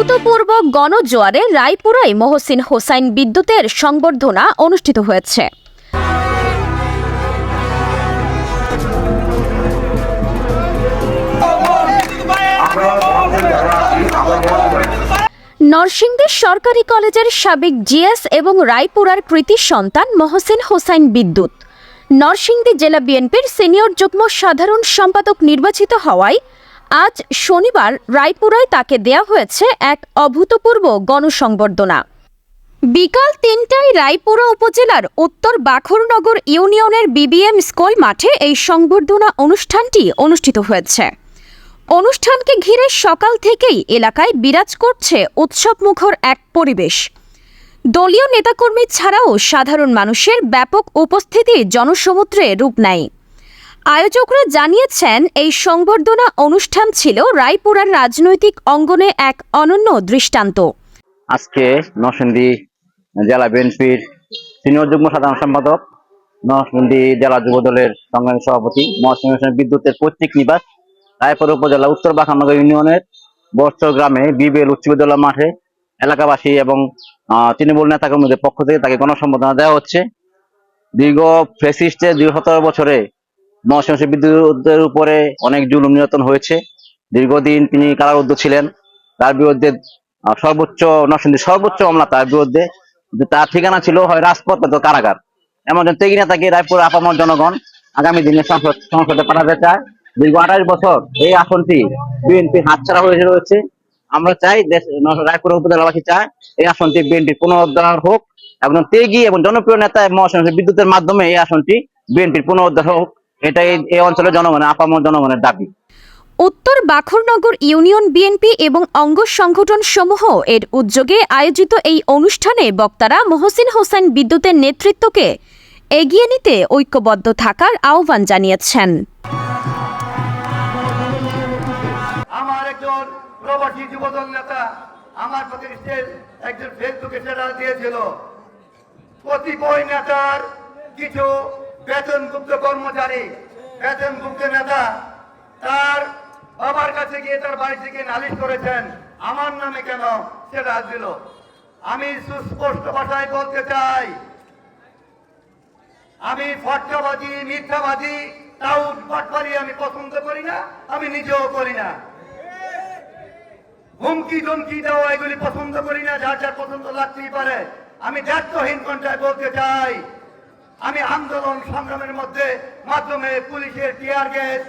অভূতপূর্ব গণজোয়ারে রায়পুরায় মহসিন হোসাইন বিদ্যুতের সংবর্ধনা অনুষ্ঠিত হয়েছে। নরসিংদী সরকারি কলেজের সাবেক জিএস এবং রায়পুরার কৃতি সন্তান মহসিন হোসাইন বিদ্যুৎ। নরসিংদী জেলা বিএনপির সিনিয়র যুগ্ম সাধারণ সম্পাদক নির্বাচিত হওয়ায় আজ শনিবার রায়পুরায় তাকে দেয়া হয়েছে এক অভূতপূর্ব গণসংবর্ধনা। বিকাল তিনটায় রায়পুরা উপজেলার উত্তর বাখরনগর ইউনিয়নের বিবিএম স্কুল মাঠে এই সংবর্ধনা অনুষ্ঠানটি অনুষ্ঠিত হয়েছে। অনুষ্ঠানকে ঘিরে সকাল থেকেই এলাকায় বিরাজ করছে উৎসবমুখর এক পরিবেশ। দলীয় নেতাকর্মী ছাড়াও সাধারণ মানুষের ব্যাপক উপস্থিতি জনসমুদ্রে রূপ নেয়। আয়োজকরা জানিয়েছেন, এই সংবর্ধনা অনুষ্ঠান ছিল রায়পুরার রাজনৈতিক অঙ্গনে এক অনন্য দৃষ্টান্ত। আজকে নরসিংদী জেলা বিএনপির সিনিয়র যুগ্ম সাধারণ সম্পাদক, নরসিংদী জেলা যুব দলের সংগ্রামী সভাপতি মহাসিং বিদ্যুতের পৈতৃক নিবাস, রায়পুর উপজেলা উত্তর বাখানগর ইউনিয়নের বর্ষর গ্রামে বিবিএল উচ্চ বিদ্যালয় মাঠে এলাকাবাসী এবং তৃণমূল নেতাকর্মীদের পক্ষ থেকে তাকে গণসম্বর্ধনা দেওয়া হচ্ছে। দীর্ঘ ফেসিস্টের দীর্ঘ সতেরো বছরে মহাসিং হোসেন বিদ্যুতের উপরে অনেক জুলুম নির্যাতন হয়েছে। দীর্ঘদিন তিনি কারারুদ্ধ ছিলেন। তার বিরুদ্ধে সর্বোচ্চ নরসিংদীর সর্বোচ্চ মামলা তার বিরুদ্ধে। তার ঠিকানা ছিল হয় রাজপথ নয়তো কারাগার। এমন একজন ত্যাগী নেতাকে রায়পুর আপামর জনগণ আগামী দিনে সংসদ, সংসদে পাঠাতে চায়। দীর্ঘ আঠাশ বছর এই আসনটি বিএনপি হাতছাড়া হয়ে রয়েছে। আমরা চাই দেশ রায়পুর উপজেলাবাসী চায় এই আসনটি বিএনপি পুনরুদ্ধার হোক। একজন ত্যাগী এবং জনপ্রিয় নেতা মহাসংঘ বিদ্যুতের মাধ্যমে এই আসনটি বিএনপির পুনরুদ্ধার হোক। এটাই এই অঞ্চলের জনগণের আপামর জনগণের দাবি। উত্তর বাখরনগর ইউনিয়ন বিএনপি এবং অঙ্গ সংগঠন সমূহ এর উদ্যোগে আয়োজিত এই অনুষ্ঠানে বক্তারা মহসিন হোসেন বিদ্যুতের নেতৃত্বকে এগিয়ে নিতে ঐক্যবদ্ধ থাকার আহ্বান জানিয়েছেন। আমার একজন প্রবাসী যুবদল নেতা আমার প্রতি একজন ফেসবুকে স্ট্যাটাস দিয়েছিল। কতিপয় নেতার কিছু বেতনভুক্ত কর্মচারী বেতনভুক্ত নেতা, তার বাবার কাছে গিয়ে তার বাড়ি থেকে নালিশ করেছেন, আমার নামে কেন সেটা দিল? আমি সুস্পষ্ট ভাষায় বলতে চাই, আমি ফটকাবাজি, মিথ্যাবাজি টাউট পাটপারি আমি পছন্দ করি না, আমি নিজেও করি না। হুমকি ধমকি দেওয়া এগুলি পছন্দ করি না, যার যার পছন্দ লাগতেই পারে। আমি দায়িত্বহীন কণ্ঠায় বলতে চাই আমি আন্দোলন সংগ্রামের মধ্যে মাধ্যমে পুলিশের টিয়ার গ্যাস,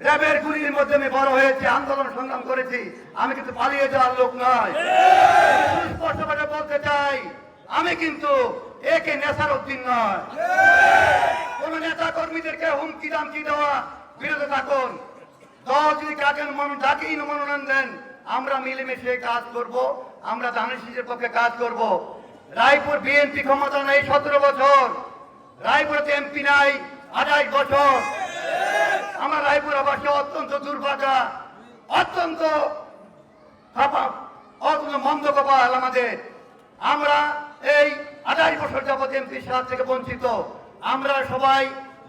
র্যাবের গুলির মধ্যে আমি বড় হয়েছি, আন্দোলন সংগ্রাম করেছি। আমি কিন্তু পালিয়ে যাওয়ার লোক নয়। স্পষ্টভাবে বলতে চাই, আমি কিন্তু একে নেশার উদ্দিন নয়। কোন নেতা কর্মীদেরকে হুমকি দামকি দেওয়া? বিরত থাকুন। দল যদি কাকে ডাকেই মনোনয়ন দেন, আমরা মিলেমিশে কাজ করব, আমরা দানিশের পক্ষে কাজ করব। রায়পুর বিএনপি ক্ষমতা নেই সতেরো বছর। রায়পুরতে এমপি নাই আঠাইশ বছর আমার রায়পুরবাসী অত্যন্ত দুর্ভাগা, অত্যন্ত অত্যন্ত মন্দ কপাল আমাদের। আমরা এই আঠাশ বছর যাবৎ এমপি সাহেব থেকে বঞ্চিত। আমরা সবাই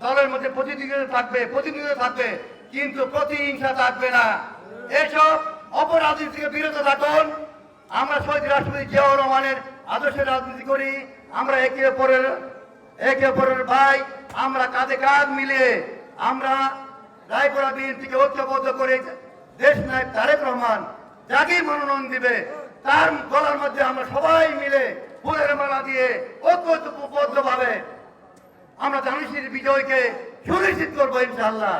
দলের মধ্যে প্রতিনিধিত্ব থাকবে প্রতিনিধিত্ব থাকবে, কিন্তু প্রতিহিংসা থাকবে না। এসব অপরাধী থেকে বিরত থাকুন। আমরা শহীদ রাষ্ট্রপতি জিয়াউর রহমানের আদর্শে রাজনীতি করি। আমরা একে অপরের একে অপরের ভাই, আমরা কাঁধে কাঁধ মিলিয়ে আমরা রায়পুরা বিএনপিকে ঐক্যবদ্ধ করে দেশ নায়ক তারেক রহমান যাকে মনোনয়ন দিবে। তার গলার মধ্যে আমরা সবাই মিলে ফুলের মালা দিয়ে ঐক্যবদ্ধ ভাবে আমরা জানিসির বিজয়কে সুনিশ্চিত করব ইনশাল্লাহ